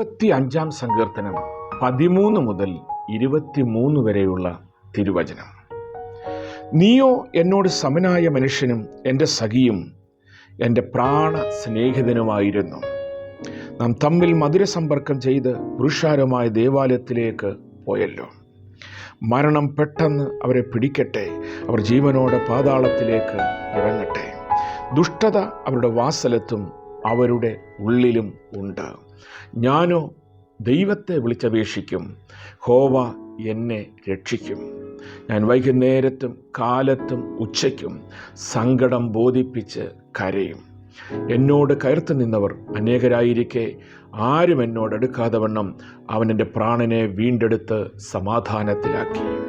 മുപ്പത്തി അഞ്ചാം സങ്കീർത്തനം പതിമൂന്ന് മുതൽ ഇരുപത്തിമൂന്ന് വരെയുള്ള തിരുവചനം. നീയോ എന്നോട് സമനായ മനുഷ്യനും എന്റെ സഖിയും എന്റെ പ്രാണ സ്നേഹിതനുമായിരുന്നു നാം തമ്മിൽ മധുരസമ്പർക്കം ചെയ്ത് പുരുഷാരമായ ദേവാലയത്തിലേക്ക് പോയല്ലോ. മരണം പെട്ടെന്ന് അവരെ പിടിക്കട്ടെ. അവർ ജീവനോടെ പാതാളത്തിലേക്ക് ഇറങ്ങട്ടെ. ദുഷ്ടത അവരുടെ വാസലത്തും അവരുടെ ഉള്ളിലും ഉണ്ട്. ഞാനോ ദൈവത്തെ വിളിച്ചപേക്ഷിക്കും. ഹോവ എന്നെ രക്ഷിക്കും. ഞാൻ വൈകുന്നേരത്തും കാലത്തും ഉച്ചയ്ക്കും സങ്കടം ബോധിപ്പിച്ച് കരയും. എന്നോട് കയർത്തു നിന്നവർ അനേകരായിരിക്കെ. ആരും എന്നോട് അടുക്കാതെ വണ്ണം അവൻ എന്റെ പ്രാണനെ വീണ്ടെടുത്ത് സമാധാനത്തിലാക്കി.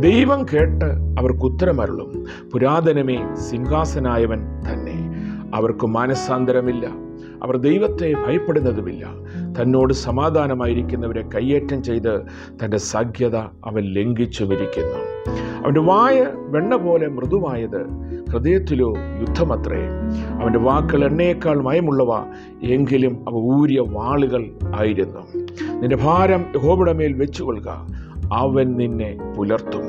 ദൈവം കേട്ട് അവർക്ക് ഉത്തരമരുളും. പുരാതനമേ സിംഹാസനായവൻ തന്നെ. അവർക്ക് മാനസാന്തരമില്ല. അവർ ദൈവത്തെ ഭയപ്പെടുന്നതുമില്ല. തന്നോട് സമാധാനമായിരിക്കുന്നവരെ കയ്യേറ്റം ചെയ്ത് തന്റെ സഖ്യത അവൻ ലംഘിച്ചു ലംഘിച്ചുമിരിക്കുന്നു. അവന്റെ വായ വെണ്ണ പോലെ മൃദുവായത് ഹൃദയത്തിലോ യുദ്ധമത്രേ. അവന്റെ വാക്കുകൾ എണ്ണയേക്കാൾ മയമുള്ളവ എങ്കിലും അവ ഊരിയ വാളുകൾ ആയിരുന്നു. നിന്റെ ഭാരം യഹോബിടമേൽ മേൽ വെച്ചുകൊള്ളുക. അവൻ നിന്നെ പുലർത്തും.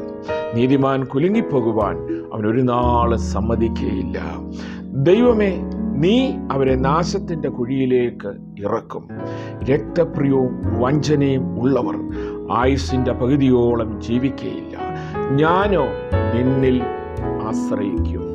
നീതിമാൻ കുലുങ്ങിപ്പോകുവാൻ അവൻ ഒരു നാൾ സമ്മതിക്കുകയില്ല ദൈവമേ നീ അവരെ നാശത്തിന്റെ കുഴിയിലേക്ക് ഇറക്കും. രക്തപ്രിയവും വഞ്ചനയും ഉള്ളവർ ആയുസിന്റെ പകുതിയോളം ജീവിക്കുകയില്ല ഞാനോ നിന്നിൽ ആശ്രയിക്കും.